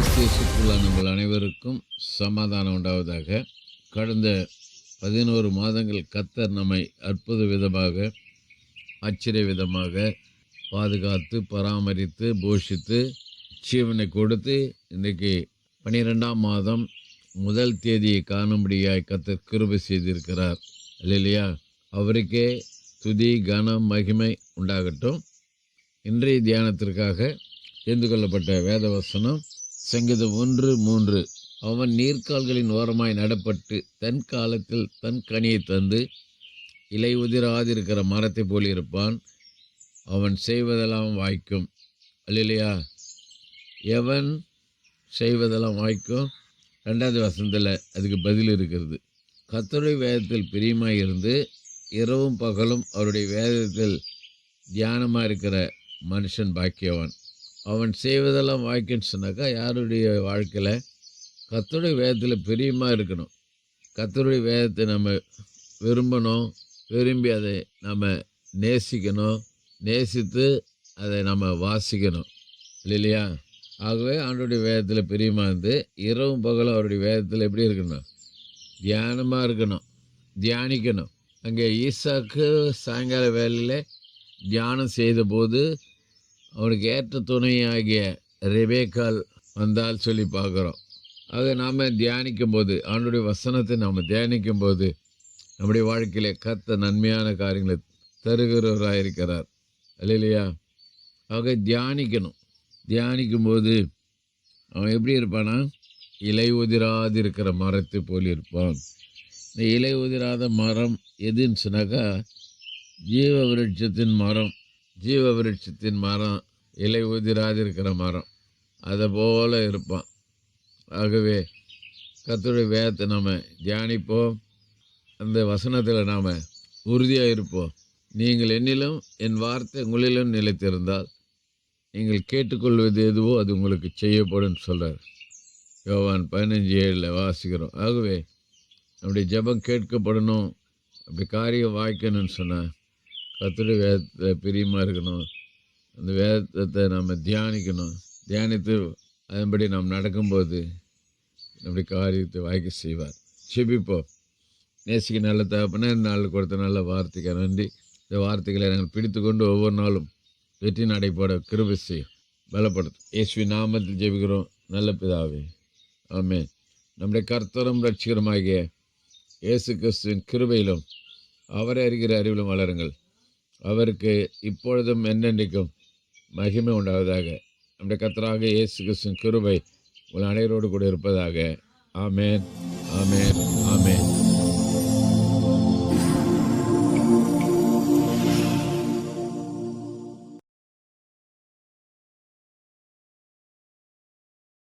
கிறிஸ்திய சுற்றுலா நம்ம அனைவருக்கும் சமாதானம் உண்டாவதாக கடந்த பதினோரு மாதங்கள் கத்தர் நம்மை அற்புத விதமாக ஆச்சரிய விதமாக பாதுகாத்து பராமரித்து போஷித்து ஜீவனை கொடுத்து இன்றைக்கி பன்னிரெண்டாம் மாதம் முதல் தேதியை காணும்படியாய் கத்தர் கிருபை செய்திருக்கிறார். இல்லையா அவருக்கே துதி கனம் மகிமை உண்டாகட்டும். இன்றைய தியானத்திற்காக தெரிந்து கொள்ளப்பட்ட வேதவசனம் சங்கீதம் ஒன்று மூன்று. அவன் நீர்க்கால்களின் ஓரமாய் நடப்பட்டு தன் காலத்தில் தன் கனியை தந்து இலை உதிராதிருக்கிற மரத்தை போல் இருப்பான். அவன் செய்வதெல்லாம் வாய்க்கும். இல்லையா எவன் செய்வதெல்லாம் வாய்க்கும்? ரெண்டாவது வசந்தில் அதுக்கு பதில் இருக்கிறது. கத்தருடைய வேதத்தில் பிரியமாக இருந்து இரவும் பகலும் அவருடைய வேதத்தில் தியானமாக இருக்கிற மனுஷன் பாக்கியவன். அவன் செய்வதெல்லாம் வாய்க்குன்னு சொன்னாக்கா யாருடைய வாழ்க்கையில் கத்தருடைய வேதத்தில் பிரியமாக இருக்கணும். கத்தருடைய வேதத்தை நம்ம விரும்பணும். விரும்பி அதை நம்ம நேசிக்கணும். நேசித்து அதை நம்ம வாசிக்கணும். இல்லையா? ஆகவே ஆண்டுடைய வேதத்தில் பிரியமாக இருந்து இரவும் பகலும் அவருடைய வேதத்தில் எப்படி இருக்கணும்? தியானமாக இருக்கணும். தியானிக்கணும். அங்கே ஈசாக்கு சாயங்கால வேலையில் தியானம் செய்தபோது அவனுக்கு ஏற்ற துணையாகிய ரெபேக்கால் வந்தால் சொல்லி பார்க்குறோம். அதை நாம் தியானிக்கும் போது அவனுடைய வசனத்தை நாம் தியானிக்கும் போது நம்முடைய வாழ்க்கையில் கத்த நன்மையான காரியங்களை தருகிறவராக இருக்கிறார் இல்லையா ஆக தியானிக்கணும். தியானிக்கும் போது அவன் எப்படி இருப்பானா? இலை உதிராது இருக்கிற மரத்தை போல் இருப்பான். இந்த இலை உதிராத மரம் எதுன்னு சொன்னாக்கா ஜீவ விருட்சத்தின் மரம். ஜீவ விருட்சத்தின் மரம் இலை உதிராது இருக்கிற மரம் அதை போல் இருப்பான். ஆகவே கத்துடைய வேதத்தை நாம் தியானிப்போம். அந்த வசனத்தில் நாம் உறுதியாக இருப்போம். நீங்கள் என்னிலும் என் வார்த்தை உங்களிலும் நிலைத்திருந்தால் நீங்கள் கேட்டுக்கொள்வது எதுவோ அது உங்களுக்கு செய்யப்படும் சொல்கிறார் யோவான் பதினஞ்சு ஏழில் வாசிக்கிறோம். ஆகவே நம்முடைய ஜெபம் கேட்கப்படணும் அப்படி காரியம் வாய்க்கணும்னு சொன்னால் கத்துடைய வேதத்தை பிரியமாக இருக்கணும். அந்த வேதத்தை நம்ம தியானிக்கணும். தியானித்து அதன்படி நாம் நடக்கும்போது நம்முடைய காரியத்தை வாய்க்க செய்வார். செபிப்போம் நேசிக்கு நல்ல தகப்பனே நாள் கொடுத்த நல்ல வார்த்தைக்கு நன்றி. இந்த வார்த்தைகளை நாங்கள் பிடித்து கொண்டு ஒவ்வொரு நாளும் வெற்றி நடைபோட கிருப செய்யும். பலப்படுத்தும் இயேசுவி நாமத்தில் ஜெபிக்கிறோம். நல்ல பிதாவே. ஆமே நம்முடைய கர்த்தரும் ரட்சிகரமாகிய இயேசு கிறிஸ்துவின் கிருபையிலும் அவரை அறிகிற அறிவிலும் வளருங்கள். அவருக்கு இப்பொழுதும் என்னென்றைக்கும் மகிமை உண்டாவதாக. நம்முடைய கத்தராக இயேசு கிறிஸ்துவின் கிருபை உங்கள் அனைவரோடு கூட இருப்பதாக. ஆமேன் ஆமேன் ஆமேன்.